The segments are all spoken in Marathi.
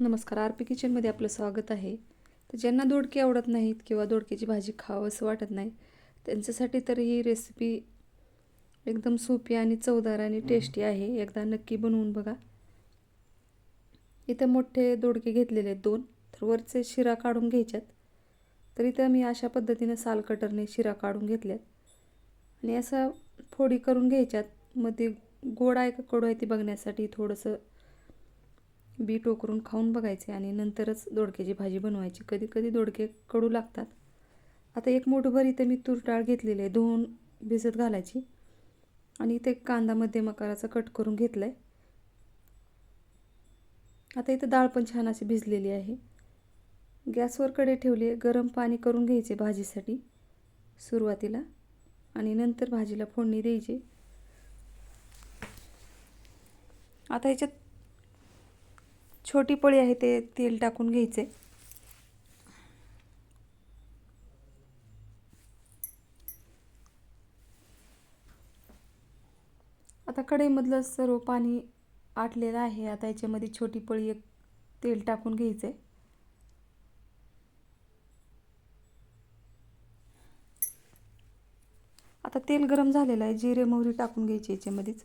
नमस्कार आर पी किचनमध्ये आपलं स्वागत आहे. तर ज्यांना दोडके आवडत नाहीत किंवा दोडक्याची भाजी खावं असं वाटत नाही त्यांच्यासाठी तर ही रेसिपी एकदम सोपी आणि चवदार आणि टेस्टी आहे. एकदा नक्की बनवून बघा. इथं मोठे दोडके घेतलेले आहेत दोन तर वरचे शिरा काढून घ्यायच्यात. तर इथं मी अशा पद्धतीनं साल कटरने शिरा काढून घेतल्यात. आणि असं फोडी करून घ्यायच्यात. मग ती गोड आहे का कडू आहे ती बघण्यासाठी थोडंसं बी टोकरून खाऊन बघायचे आणि नंतरच दोडक्याची भाजी बनवायची. कधी कधी दोडके कडू लागतात. आता एक मोठभर इथं मी तूर डाळ घेतलेली आहे. धुवून भिजत घालायची. आणि इथे कांदा मध्यम आकाराचा कट करून घेतला आहे आता इथं डाळ पण छान अशी भिजलेली आहे. गॅसवर कडे ठेवली गरम पाणी करून घ्यायचे भाजीसाठी सुरुवातीला. आणि नंतर भाजीला फोडणी द्यायची. आता ह्याच्यात छोटी पळी आहे ते तेल टाकून घ्यायचे. आता कढईमधलं सर्व पाणी आटलेलं आहे. आता याच्यामध्ये छोटी पळी एक तेल टाकून घ्यायचे. आता तेल गरम झालेलं आहे. जिरे मोहरी टाकून घ्यायची याच्यामध्येच.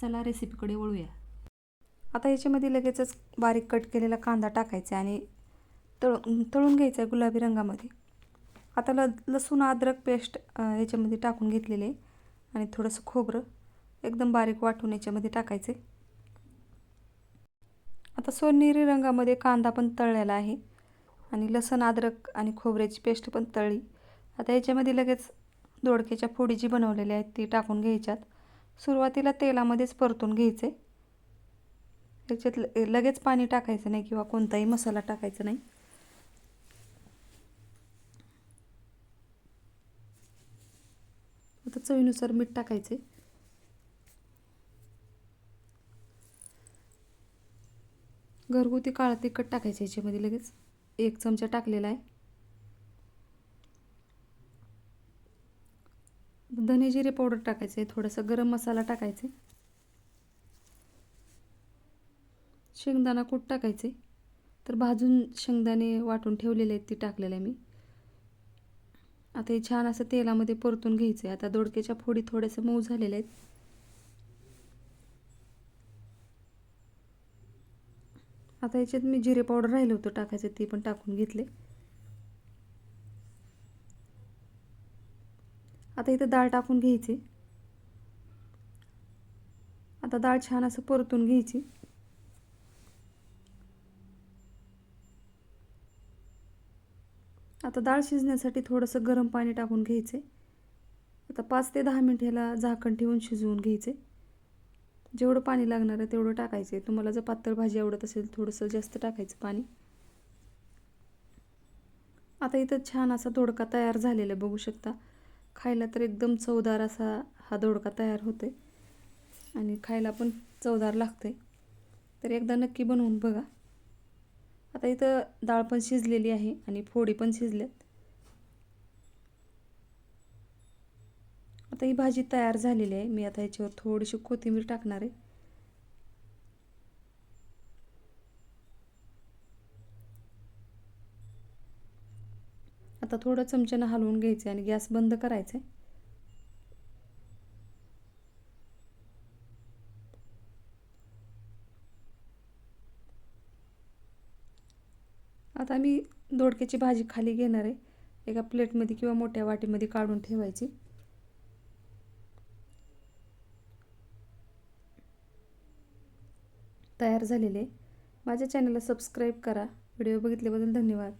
चला रेसिपीकडे वळूया. आता याच्यामध्ये लगेचच बारीक कट केलेला कांदा टाकायचा आणि तळ तळून घ्यायचा आहे गुलाबी रंगामध्ये. आता ल लसूण अद्रक पेस्ट याच्यामध्ये टाकून घेतलेले आहे. आणि थोडंसं खोबरं एकदम बारीक वाटून याच्यामध्ये टाकायचे. आता सोनेरी रंगामध्ये कांदा पण तळलेला आहे. आणि लसण अद्रक आणि खोबऱ्याची पेस्ट पण तळली. आता याच्यामध्ये लगेच दोडक्याच्या फोडी जी बनवलेली आहेत ती टाकून घ्यायच्यात. सुरुवातीला तेलामध्येच परतून घ्यायचे. त्याच्यात लगेच पाणी टाकायचं नाही किंवा कोणताही मसाला टाकायचा नाही. आता चवीनुसार मीठ टाकायचे. घरगुती काळा तिखट टाकायचं याच्यामध्ये लगेच. एक चमचा टाकलेला आहे. धने जिरे पावडर टाकायचे थोडंसं गरम मसाला टाकायचे. शेंगदाणा कूट टाकायचे. तर भाजून शेंगदाणे वाटून ठेवलेले आहेत ती टाकलेलं आहे मी. आता हे छान असं तेलामध्ये परतून घ्यायचं आहे आता दोडक्याच्या फोडी थोड्याशा मऊ झालेल्या आहेत. आता याच्यात मी जिरे पावडर राहिलं होतं टाकायचं ते पण टाकून घेतले. आता इथं डाळ टाकून घ्यायची. आता डाळ छान असं परतून घ्यायची. आता डाळ शिजण्यासाठी थोडंसं गरम पाणी टाकून घ्यायचे. आता पाच ते दहा मिनिट ह्याला झाकण ठेवून शिजवून घ्यायचे. जेवढं पाणी लागणार आहे तेवढं टाकायचं. आहे तुम्हाला जर पातळ भाजी आवडत असेल थोडंसं जास्त टाकायचं पाणी. आता इथं छान असा दोडका तयार झालेला बघू शकता. खायला तर एकदम चवदार असा हा दोडका तयार होतो आहे आणि खायला पण चवदार लागते तर एकदा नक्की बनवून बघा. आता इथं डाळ पण शिजलेली आहे आणि फोडी पण शिजल्यात. आता ही भाजी तयार झालेली आहे. मी आता याच्यावर थोडीशी कोथिंबीर टाकणार आहे. आता थोडं चमच्यानं हलवून घ्यायचं आणि गॅस बंद करायचं आहे आता मी दोडक्याची भाजी खाली घेणार आहे. एका प्लेटमध्ये किंवा मोठ्या वाटीमध्ये काढून ठेवायची. तयार झालेले. माझ्या चॅनलला सबस्क्राईब करा. व्हिडिओ बघितल्याबद्दल धन्यवाद.